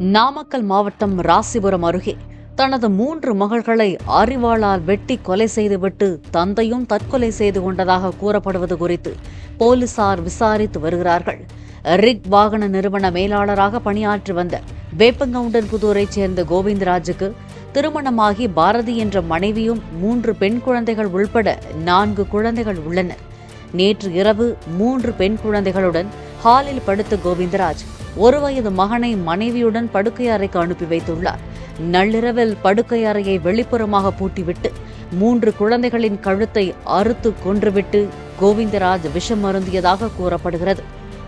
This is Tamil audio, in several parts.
நாமக்கல் மாவட்டம் ராசிபுரம் அருகே தனது மூன்று மகள்களை அறிவாளால் வெட்டி கொலை செய்துவிட்டு தந்தையும் தற்கொலை செய்து கொண்டதாக கூறப்படுவது குறித்து போலீசார் விசாரித்து வருகிறார்கள். ரிக் வாகன நிறுவன மேலாளராக பணியாற்றி வந்த வேப்பங்கவுண்டன்புதூரைச் சேர்ந்த கோவிந்தராஜுக்கு திருமணமாகி பாரதி என்ற மனைவியும் மூன்று பெண் குழந்தைகள் உள்பட நான்கு குழந்தைகள் உள்ளனர் நேற்று இரவு மூன்று பெண் குழந்தைகளுடன் ஹாலில் படுத்த கோவிந்தராஜ் ஒரு வயது மகனை மனைவியுடன் படுக்கை அறைக்கு அனுப்பி வைத்துள்ளார். நள்ளிரவில் படுக்கை அறையை வெளிப்புறமாக பூட்டிவிட்டு மூன்று குழந்தைகளின் கழுத்தை அறுத்து கொன்றுவிட்டு கோவிந்தராஜ் விஷம் அருந்தியதாக கூறப்படுகிறது.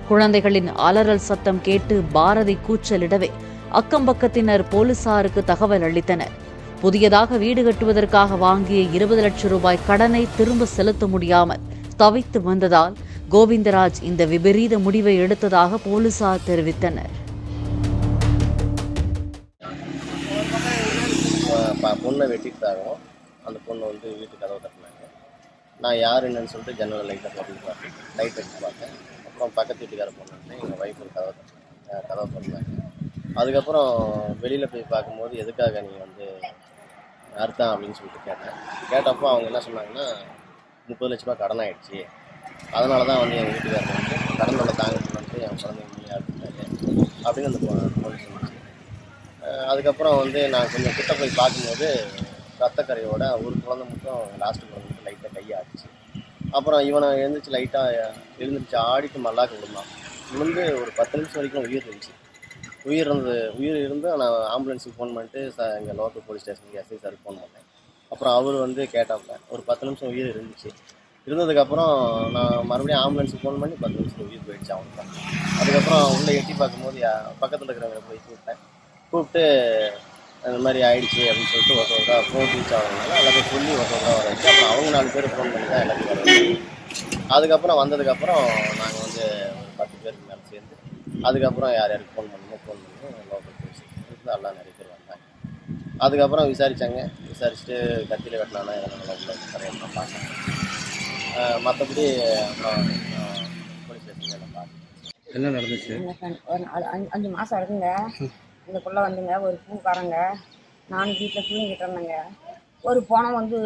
குழந்தைகளின் அலறல் சத்தம் கேட்டு பாரதி கூச்சலிடவே அக்கம்பக்கத்தினர் போலீசாருக்கு தகவல் அளித்தனர். புதியதாக வீடு கட்டுவதற்காக வாங்கிய இருபது லட்சம் ரூபாய் கடனை திரும்ப செலுத்த முடியாமல் தவித்து வந்ததால் கோவிந்தராஜ் இந்த விபரீத முடிவை எடுத்ததாக போலீசார் தெரிவித்தனர். ப- பொண்ணை வெட்டிட்டாங்க அந்த பொண்ணு வந்து வீட்டு கதவை தட்டினாங்க. நான் யார் என்னன்னு சொல்லிட்டு ஜன்னல் லைட்டை திறந்து பார்த்தேன். லைட் எடுத்து பார்த்தேன். அப்புறம் பக்கத்து வீட்டுக்கார பொண்ணு வந்து எங்கள் ஒய்ஃப் ஒரு கதவை கதவை திறந்தாங்க அதுக்கப்புறம் வெளியில் போய் பார்க்கும்போது எதுக்காக நீ வந்து அர்த்தம் அப்படின்னு சொல்லிட்டு கேட்டேன். கேட்டப்போ அவங்க என்ன சொன்னாங்கன்னா முப்பது லட்ச ரூபா கடன் ஆகிடுச்சி அதனால தான் வந்து எங்கள் வீட்டுக்காரர் வந்து கடனோட தாங்க சொல்லிட்டு என் குழந்தைங்க முடியாது அப்படின்னு அந்த பொண்ணு சொன்னாங்க. அதுக்கப்புறம் வந்து நான் கொஞ்சம் கிட்ட போய் பார்க்கும்போது ரத்தக்கரையோட ஒரு குழந்தை மட்டும் லாஸ்ட் குழந்தை மட்டும் லைட்டாக கையாச்சு. அப்புறம் இவனை எழுந்திரிச்சு லைட்டாக எழுந்திரிச்சு ஆடிட்டு மல்லாக்க விழுந்தான். விழுந்து ஒரு பத்து நிமிஷம் வரைக்கும் உயிர் இருந்துச்சு. உயிர் இருந்து உயிர் இருந்து நான் ஆம்புலன்ஸுக்கு ஃபோன் பண்ணிட்டு சார் எங்கள் லோக்கல் போலீஸ் ஸ்டேஷனுக்கு எஸ்ஐ சார் ஃபோன் பண்ணேன். அப்புறம் அவர் வந்து கேட்டாப்ல ஒரு பத்து நிமிஷம் உயிர் இருந்துச்சு. இருந்ததுக்கப்புறம் நான் மறுபடியும் ஆம்புலன்ஸுக்கு ஃபோன் பண்ணி பத்து நிமிஷம் உயிர் போயிடுச்சு அவனுக்கு அதுக்கப்புறம் உள்ளே எட்டி பார்க்கும்போது பக்கத்தில் இருக்கிறவங்களை போய் கூப்பிட்டேன் கூப்பிட்டு அந்த மாதிரி ஆயிடுச்சு அப்படின்னு சொல்லிட்டு ஒருத்தவங்க ஃபோன் ரீச் ஆகுறதுனால எல்லாத்தையும் சொல்லி ஒருத்த வர வச்சு அப்புறம் அவங்க நாலு பேர் ஃபோன் பண்ணி தான் எல்லாத்தையும் வர அதுக்கப்புறம் வந்ததுக்கப்புறம் நாங்கள் வந்து ஒரு பத்து பேருக்கு மேலே சேர்ந்து அதுக்கப்புறம் யார் யாருக்கு ஃபோன் பண்ணணுமோ ஃபோன் பண்ணி லோக்கல் போலீஸ் எல்லாம் நிறைய பேர் வந்தாங்க அதுக்கப்புறம் விசாரித்தாங்க விசாரிச்சுட்டு கத்தியில் வெட்டினானா எதனால உள்ள பார்த்தாங்க மற்றபடி போலீஸ் என்ன நடந்துச்சு? ஒரு நாலு அஞ்சு அஞ்சு மாதம் இருக்குங்க இந்த புள்ள வந்துங்க ஒரு பூக்காரங்க. நானும் வீட்டில் தூங்கிட்டு இருந்தேங்க. ஒரு போனம் வந்து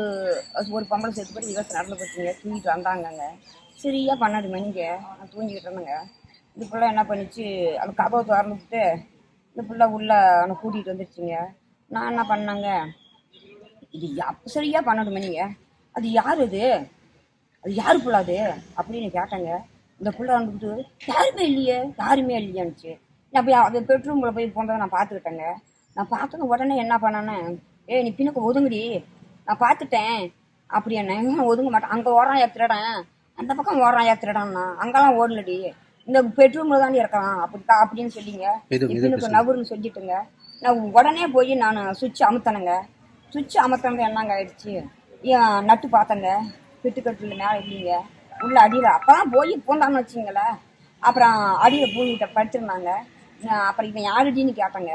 ஒரு பொம்பளை சேர்த்து போய் விவசாயம் நடந்து போச்சுங்க. தூங்கிட்டு வந்தாங்கங்க. சரியாக பன்னெண்டு மணிங்க. நான் தூங்கிக்கிட்டு இருந்தேங்க. இந்த பிள்ளை என்ன பண்ணிச்சு அந்த கதவை திறந்துட்டு இந்த பிள்ளை உள்ள அவனை கூட்டிகிட்டு வந்துருச்சுங்க. நான் என்ன பண்ணேங்க? இது யா- சரியா பன்னெண்டு மணிங்க. அது யார் இது? அது யாரு புள்ள அது? அப்படின்னு கேட்டேங்க. இந்த புள்ள வந்துட்டு யாருமே இல்லையே யாருமே இல்லையான்னுச்சு நான் போய் அது பெட்ரூமில் போய் போனதை நான் பார்த்துக்கிட்டேங்க. நான் பார்த்தது உடனே என்ன பண்ணேன்னு ஏய் நீ பின்னுக்கு ஒதுங்குடி. நான் பார்த்துட்டேன். அப்படி என்ன ஒதுங்க மாட்டேன். அங்கே ஓடுறான் ஏத்துறடேன் அந்த பக்கம் ஓடுறான் ஏத்துறடான்னா அங்கெல்லாம் ஓடலடி. இந்த பெட்ரூமில் தாண்டி இருக்கலாம். அப்படி அப்படின்னு சொல்லிங்க. பின்னுக்கு நவுருன்னு சொல்லிட்டுங்க. நான் உடனே போய் நான் சுவிட்ச் அமுத்தனுங்க. சுவிட்ச் அமர்த்தனது என்னங்க ஆயிடுச்சு? நட்டு பார்த்தங்க. பிட்டுக்கட்டில் மேலே இல்லைங்க. உள்ள அடியில் அப்போதான் போய் பூந்தான்னு வச்சிங்களேன் அப்புறம் அடியில் பூங்கிட்ட படுத்திருந்தாங்க. அப்புறம் இவன் யாருடின்னு கேட்டேங்க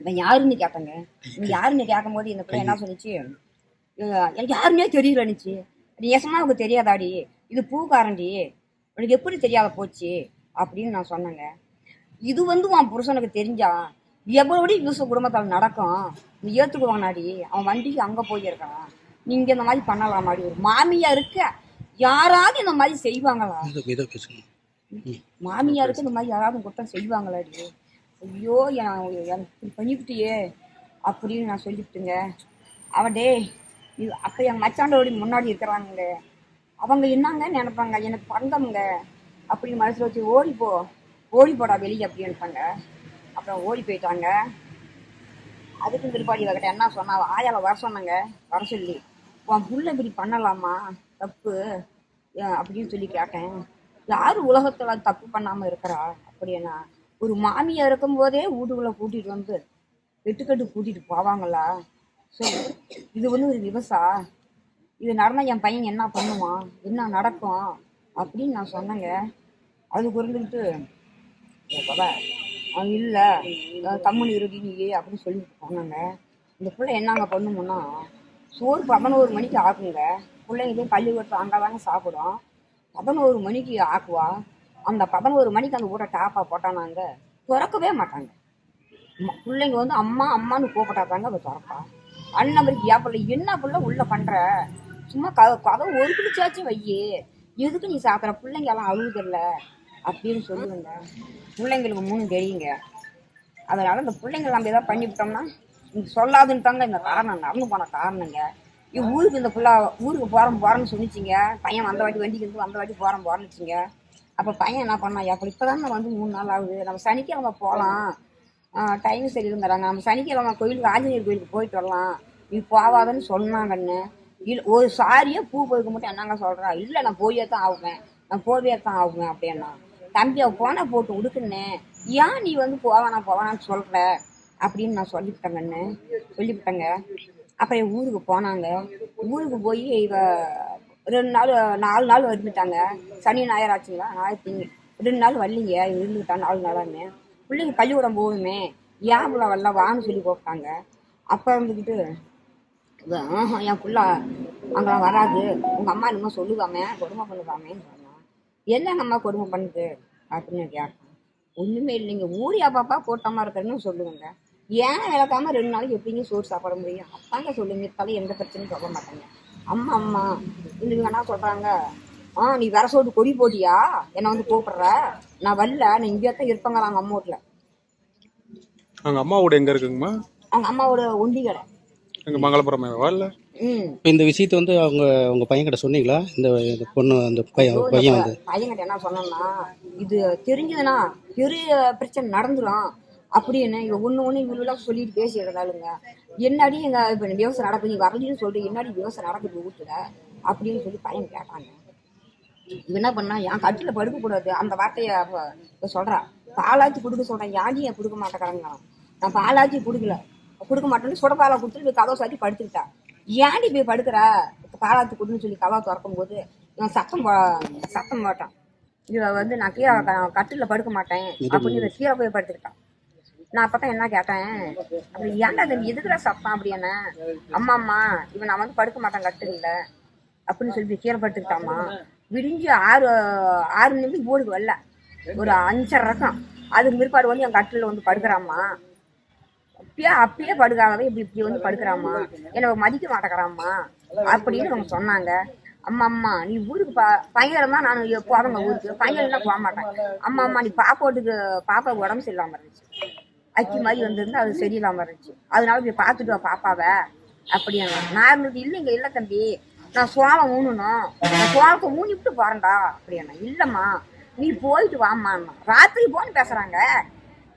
இவன் யாருன்னு கேட்டேங்க இவன் யாருன்னு கேட்கும்போது இந்த பிள்ளை என்ன சொன்னிச்சு "அஹ் எனக்கு யாருன்னே தெரியலன்னுச்சு நீ எசமா உனக்கு தெரியாதாடி? இது பூக்காரன்டி. உனக்கு எப்படி தெரியாத போச்சு? அப்படின்னு நான் சொன்னேங்க. இது வந்து உன் புருஷனுக்கு தெரிஞ்சா எவ்வளோடி யூஸ் குடும்பத்தால் நடக்கும்? நீ ஏற்றுக்குவானாடி அவன் வண்டிக்கு அங்கே போயிருக்கான். நீங்கள் இந்த மாதிரி பண்ணலாமாடி ஒரு மாமியா இருக்க யாராவது இந்த மாதிரி செய்வாங்களா? மாமியாருக்கு இந்த மாதிரி யாராவது குற்றம் செய்வாங்களாடி? ஐயோ என் எனக்கு பண்ணிவிட்டியே அப்படின்னு நான் சொல்லிவிட்டுங்க அவன் டேய் இது அப்போ என் மச்சாண்டோடி முன்னாடி இருக்கிறாங்க அவங்க என்னங்க நினைப்பாங்க? எனக்கு பந்தம்ங்க. அப்படின்னு மனசில் வச்சு ஓடி போ ஓடி போடா வெளியே அப்படின்ட்டாங்க அப்புறம் ஓடி போயிட்டாங்க. அதுக்கும் திருப்பாடி இவகிட்ட என்ன சொன்னா? ஆயால வர சொன்னாங்க வர சொல்லி. உன் புள்ள இப்படி பண்ணலாமா? தப்பு. அப்படின்னு சொல்லி கேட்டேன். யார் உலகத்துல தப்பு பண்ணாம இருக்கிறா? அப்படின்னா ஒரு மாமியா இருக்கும்போதே வீட்டுக்குள்ள கூட்டிட்டு வந்து வெட்டுக்கட்டு கூட்டிட்டு போவாங்களா? ஸோ இது வந்து ஒரு விவசா? இது நடந்தால் என் பையன் என்ன பண்ணுவான்? என்ன நடக்கும்? அப்படின்னு நான் சொன்னேங்க. அது புரிந்துக்கிட்டு அவன் இல்லை. தமிழ் இருடி நீ அப்படின்னு சொல்லிட்டு போனாங்க. இந்த பிள்ளை என்னங்க பண்ணுமுன்னா சோறு பதினோரு மணிக்கு ஆக்குங்க. பிள்ளைங்களையும் பள்ளிக்கூடத்தில் அங்கே தாங்க சாப்பிடும். பதினோரு மணிக்கு ஆக்குவா. அந்த பதினோரு மணிக்கு அந்த ஊட்ட டாப்பாக போட்டானாங்க திறக்கவே மாட்டாங்க. பிள்ளைங்க வந்து அம்மா அம்மான்னு கூப்பிட்டாதாங்க அவள் திறப்பா. அண்ணன் மாதிரி ஏன் பிள்ளை என்ன பிள்ளை உள்ளே பண்ணுற சும்மா க கதவு ஒரு பிடிச்சாச்சும் வையே. எதுக்கு நீ சாப்பிட்ற? பிள்ளைங்க எல்லாம் அழுகுதில்ல அப்படின்னு சொல்லுவேங்க பிள்ளைங்களுக்கு மூணு தெரியுங்க. அதனால் அந்த பிள்ளைங்க நம்ம எதாவது பண்ணிவிட்டோம்னா இங்க சொல்லாதுன்னு தாங்க இந்த காரணம் நடந்து போன காரணங்க. இவ ஊருக்கு இந்த புள்ள ஊருக்கு போகிறோம் போகிறோம்னு சொன்னிச்சிங்க. பையன் வந்த வாட்டி வண்டிக்கு இருந்து வந்த வாட்டி போகிறோம் போகிறேன்னுச்சிங்க அப்போ பையன் என்ன பண்ணான்? அப்போ இப்போ தான் வந்து மூணு நாள் ஆகுது. நம்ம சனிக்கிழமை போகலாம் டைம் சரியில்லைங்கிறாங்க. நம்ம சனிக்கிழமை கோயிலுக்கு ஆஞ்சநேயர் கோயிலுக்கு போயிட்டு வரலாம். நீ போவாதன்னு சொன்னாங்கன்னு இல்லை ஒரு சாரியே பூ போய்க்க மட்டும் என்னங்க சொல்கிறா இல்லை நான் போயே தான் ஆகுவேன். நான் போவே தான் ஆகுவேன் அப்படின்னா. தம்பி அவன் போனால் போட்டு உடுக்குன்னு ஏன் நீ வந்து போவானா போவானான்னு சொல்கிற அப்படின்னு நான் சொல்லிவிட்டேங்கன்னு சொல்லிவிட்டேங்க அப்புறம் என் ஊருக்கு போனாங்க. ஊருக்கு போய் இவ ரெண்டு நாள் நாலு நாள் வந்துட்டாங்க சனி ஞாயிறு ஆச்சுங்களா? ஞாயிறு திங்க ரெண்டு நாள் வரலீங்க. இருந்துட்டா நாலு நாளான்னு. பிள்ளைங்க பள்ளிக்கூடம் போகுமே ஏன் இவ்வளோ வரல? வான்னு சொல்லி கூப்பிட்டாங்க. அப்போ வந்துக்கிட்டு ஆஹா, என் புள்ள அங்கெல்லாம் வராது. உங்கள் அம்மா என்னமோ சொல்லுவாமே கொடுமை பண்ணுவாமேன்னு சொன்னான் என்னங்க அம்மா கொடுமை பண்ணுது? அப்படின்னு கேட்டேன் ஒன்றுமே இல்லைங்க. ஊரியா பாப்பா கூட்டமாக இருக்கிறேன்னு சொல்லுவேங்க ஏன் விளக்காம ரெண்டு நாளைக்கு எப்படிங்க சோறு சாப்பிட முடியும்? அப்பாங்க சொல்லுங்க இருந்தாலும் எந்த பிரச்சனையும் சொல்ல மாட்டாங்க. அம்மா அம்மா இல்லைங்க என்ன சொல்றாங்க? ஆ நீ வர சோட்டு கொடி போட்டியா? என்னை வந்து கூப்பிடுற? நான் வரல நான் இங்கே தான் இருப்பாங்களா அவங்க அம்மா வீட்டில். அவங்க அம்மா வீடு எங்க இருக்குங்கம்மா? அவங்க அம்மாவோட ஒண்டி கடை. எங்க மங்களபுரமே இப்போ இந்த விஷயத்தை வந்து அவங்க உங்க பையன் கிட்ட சொன்னீங்களா? இந்த பொண்ணு அந்த பையன் பையன் வந்து. பையன்கிட்ட என்ன சொன்னோம்னா இது தெரிஞ்சதுன்னா பெரிய பிரச்சனை நடந்துரும். அப்படின்னு இவ ஒண்ணு ஒண்ணு இவ்வளவு சொல்லிட்டு பேசி இருந்தாலுங்க என்னடி எங்க இப்ப விவசாயம் நடக்குது? நீ வரலன்னு சொல்லிட்டு என்னடி விவசாயம் நடக்குது வீட்டுல அப்படின்னு சொல்லி பையன் கேட்டாங்க என்ன பண்ணா? என் கட்டில படுக்க கூடாது. அந்த வார்த்தைய சொல்றா. பாலாச்சி கொடுக்க சொல்றேன். யாடி என் கொடுக்க மாட்டேங்கிறாங்க. நான் பாலாச்சி கொடுக்கல. கொடுக்க மாட்டேன்னு சுட பாலை கொடுத்துட்டு இவ கதவை சாத்தி படுத்துக்கிட்டா. ஏன்டி போய் படுக்கிற? பாலாத்தி கொடுன்னு சொல்லி கதவை திறக்கும் போது இவன் சத்தம் சத்தம் போட்டான். இவ வந்து நான் கீழே கட்டில படுக்க மாட்டேன். அப்படின்னு கீழே போய் படுத்துக்கிட்டான் நான் அப்பதான் என்ன கேட்டேன்? அப்படி ஏன்டா தம்பி எதுக்குடா சத்தம்? அப்படி என்ன? அம்மா அம்மா இவன் நான் வந்து படுக்க மாட்டேன் கட்டில அப்படின்னு சொல்லி கீழே படுத்துக்கிட்டாமா விடிஞ்சு ஆறு ஆறு நிமிஷம் போடுக்கு வரல. ஒரு அஞ்சரை ரகம் அதுக்கு பிற்பாடு வந்து என் கட்டில வந்து படுக்கிறாம்மா. அப்பயே அப்பயே படுக்காதவே இப்படி இப்படி வந்து படுக்கிறாம்மா. என்னை மதிக்க மாட்டேங்கிறாம்மா. அப்படின்னு அவங்க சொன்னாங்க. அம்மா அம்மா நீ ஊருக்கு பா பையன் தான் நான் போறேங்க ஊருக்கு. பையன் போக மாட்டேன். அம்மா அம்மா நீ பாப்பாட்டுக்கு பாப்பா உடம்பு சரியில்லாமல் இருந்துச்சு. அக்கி மாதிரி வந்திருந்து அது சரியில்லாம இருந்துச்சு. அதனால போய் பார்த்துட்டு வா பாப்பாவை. அப்படின்னா நான் இருந்தது இல்லைங்க இல்லை தம்பி. நான் சோளம் ஊனணும் நான் சோளத்தை ஊனிவிட்டு போறேன்டா. அப்படின்னா இல்லைம்மா நீ போயிட்டு வாம்மான்னா ராத்திரி போன் பேசுறாங்க.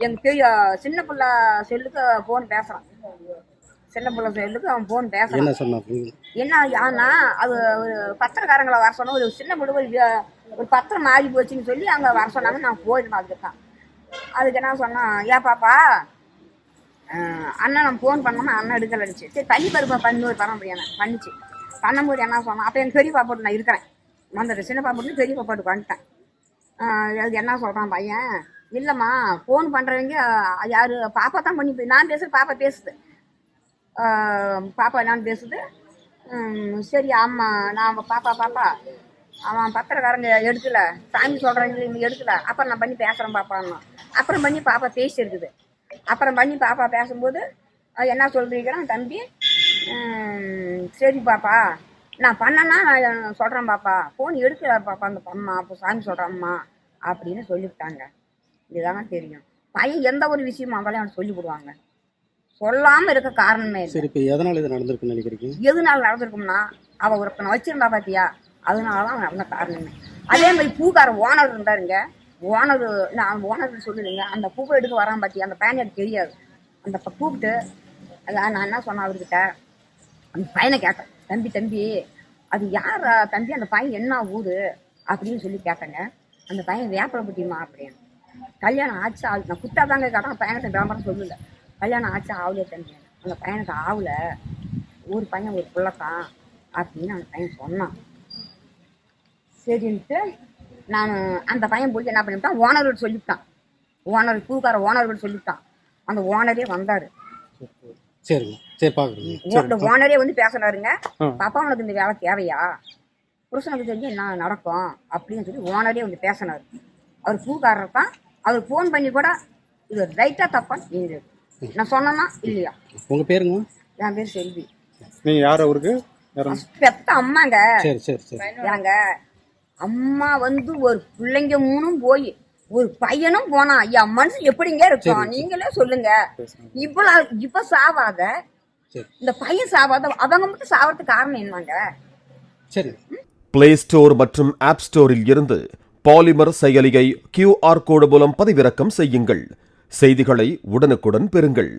எங்க பெரிய சின்ன பிள்ளை செல்லுக்கு போன் பேசுறான். சின்ன பிள்ளை செல்லுக்கு அவன் போன் பேசுறான். என்ன ஆனா அது ஒரு பத்திரக்காரங்களை வர சொன்ன ஒரு சின்ன பிள்ளை ஒரு பத்திரம் மாறி போச்சுன்னு சொல்லி அங்க வர சொன்னாங்க. நான் போயிடணும் அதுக்கு தான் அதுக்கு என்ன சொன்னான் ஏன் பாப்பா அண்ணன் நான் ஃபோன் பண்ணோம்னா அண்ணன் எடுக்கலடிச்சு சரி தண்ணி பருப்பை பண்ணி ஒரு பண்ண முடியாது பண்ணிச்சு. பண்ணும்போது என்ன சொன்னான் அப்போ என் பெரிய பாப்பாட்டு நான் இருக்கிறேன். வந்துடுறேன் சின்ன பாப்பாட்டு பெரிய பாப்பாட்டுக்கு வந்துட்டேன். ஆஹ் அதுக்கு என்ன சொல்கிறான் பையன் இல்லைம்மா ஃபோன் பண்ணுறவங்க யார் பாப்பா தான் பண்ணி போய் நான் பேசுறது பாப்பா பேசுது. பாப்பா என்னன்னு பேசுது. சரி ஆமாம் நான் பாப்பா பாப்பா அவன் பத்திரக்காரங்க எடுக்கல சாமி சொல்கிறாங்க இவங்க எடுக்கல அப்புறம் நான் பண்ணி பேசுகிறேன் பாப்பான்னு. அப்புறம் பண்ணி பாப்பா பேசியிருக்குது. அப்புறம் பண்ணி பாப்பா பேசும்போது என்ன சொல்றீங்கன்னா தம்பி? சரி பாப்பா. நான் பண்ணேன்னா நான் சொல்கிறேன் பாப்பா. ஃபோன் எடுக்கல பாப்பா அந்த அம்மா அப்போ சாமி சொல்கிறேன் அம்மா அப்படின்னு சொல்லிவிட்டாங்க. இதுதாங்க தெரியும். பையன் எந்த ஒரு விஷயமும் அவங்களே அவன் சொல்லி விடுவாங்க சொல்லாமல் இருக்க காரணமே சரி இப்போ எதனால இது நடந்திருக்குன்னு நினைக்கிறீங்க? எதுனால நடந்திருக்கும்னா அவ ஒருத்தனை வச்சிருந்தா பாத்தியா? அதனால தான் நடந்த காரணமே. அதே மாதிரி பூக்கார ஓனர் இருந்தாருங்க. ஓனர் நான் ஓனர் சொல்லிடுங்க அந்த பூப்பை எடுக்க வரான் பாத்தியா அந்த பையனை எனக்கு தெரியாது. அந்த கூப்பிட்டு அதான் நான் என்ன சொன்னேன் அவர்கிட்ட? அந்த பையனை கேட்டேன். தம்பி தம்பி அது யார் தம்பி அந்த பையன் என்ன ஊர்? அப்படின்னு சொல்லி கேட்டேங்க. அந்த பையன் வேப்பரப்பட்டியுமா அப்படின்னு கல்யாணம் ஆச்சு ஆள் நான் குத்தாதாங்க கேட்டேன். பையனை பையன்கிட்ட விளம்பரம் சொல்லல. கல்யாணம் ஆச்சு ஆகலையே தம்பி? அந்த பையனுக்கு ஆகல ஒரு பையன் ஒரு பிள்ளைத்தான் அப்படின்னு அந்த பையன் சொன்னான். சரின்ட்டு நான் அந்த பையன் போய் என்ன பண்ணிவிட்டான்? ஓனர்கிட்ட சொல்லிவிட்டான். ஓனர் பூக்கார ஓனர்கிட்ட சொல்லிவிட்டான். அந்த ஓனரே வந்தார். சரி இந்த ஓனரே வந்து பேசினாருங்க. பாப்பா உனக்கு இந்த வேலை தேவையா? புருஷனுக்கு தெரிஞ்சு என்ன நடக்கும்? அப்படின்னு சொல்லி ஓனரே வந்து பேசினார். அவர் பூக்காரர் தான். அவர் ஃபோன் பண்ணி கூட இது ரைட்டாக தப்பான்னு நீங்கள் நான் சொன்னேன்னா இல்லையா? உங்கள் பேருங்கம்மா என் பேர் செல்வி. நீங்க யார் அவருக்கு? பெத்த அம்மாங்க. சரி சரி சரி. அம்மா வந்து ஒரு பிள்ளைங்க மூணும் போய் ஒரு பையனும் போனா ஐயா மனசு எப்படிங்க இருக்கும் நீங்களே சொல்லுங்க. இவ்வளவு இப்ப சாவாத இந்த பையன் சாவாத அவங்க மட்டும் சாவறதுக்கு காரணம் என்னங்க? சரி. பிளே ஸ்டோர் மற்றும் ஆப் ஸ்டோரில் இருந்து பாலிமர் செயலியை கியூஆர் கோடு மூலம் பதிவிறக்கம் செய்யுங்கள். செய்திகளை உடனுக்குடன் பெறுங்கள்.